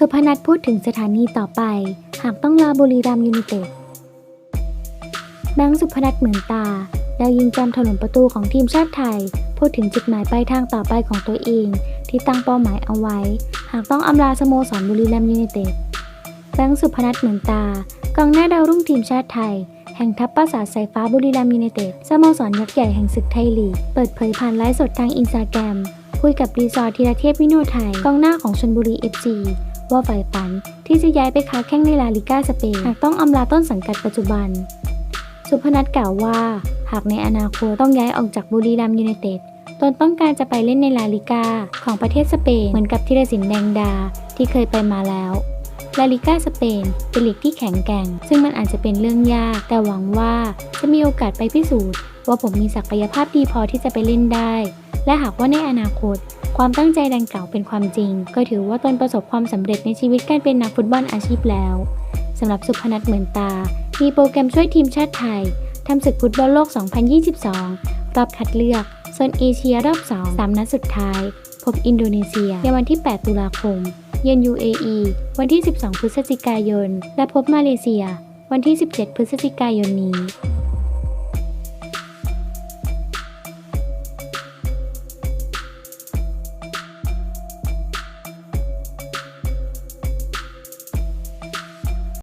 สุพนัทพูดถึงสถานีต่อไป หากต้องลาบุรีรัมย์ยูไนเต็ดแบงค์สุพนัทเหมือนตา แล้วยิงจำถนนประตูของทีมชาติไทย พูดถึงจุดหมายปลายทางต่อไปของตัวเอง ที่ตั้งเป้าหมายเอาไว้ หากต้องอำลาสโมสรบุรีรัมย์ยูไนเต็ดแบงค์สุพนัทเหมือนตากองหน้าดาวรุ่งทีมชาติไทย แห่งทัพปราสาทสายฟ้าบุรีรัมยูไนเต็ดสโมสรยักษ์ใหญ่แห่งศึกไทยลีก เปิดเผยผ่านไลฟ์สดทางอินสตาแกรมคุยกับรีสอร์ธีรเทพวิโนไทยกองหน้าของชลบุรี FC ว่าฝ่ายฝันที่จะย้ายไปค้าแข้งในลาลิก้าสเปนหากต้องอำลาต้นสังกัดปัจจุบัน สุพนัทกล่าวว่า หากในอนาคตต้องย้ายออกจากบุรีรัมยูไนเต็ดตนต้องการจะไปเล่นในลาลิก้าของประเทศสเปนเหมือนกับธีรศิลป์แดงดาที่เคยไปมาแล้วลาลิก้าสเปนเป็นลีกที่แข็งแกร่ง ซึ่งมันอาจจะเป็นเรื่องยาก แต่หวังว่าจะมีโอกาสไปพิสูจน์ ว่าผมมีศักยภาพดีพอที่จะไปเล่นได้ และหากว่าในอนาคต ความตั้งใจดังกล่าวเป็นความจริง ก็ถือว่าตนประสบความสำเร็จในชีวิตการเป็นนักฟุตบอลอาชีพแล้วสำหรับสุพนัทเหมือนตา มีโปรแกรมช่วยทีมชาติไทยทำศึกฟุตบอลโลก 2022 รอบคัดเลือกโซนเอเชียรอบ2 3นัดสุดท้าย พบอินโดนีเซีย ในวันที่ 8 ตุลาคม เยือน UAE วันที่ 12 พฤศจิกายน และพบมาเลเซีย วันที่ 17 พฤศจิกายนนี้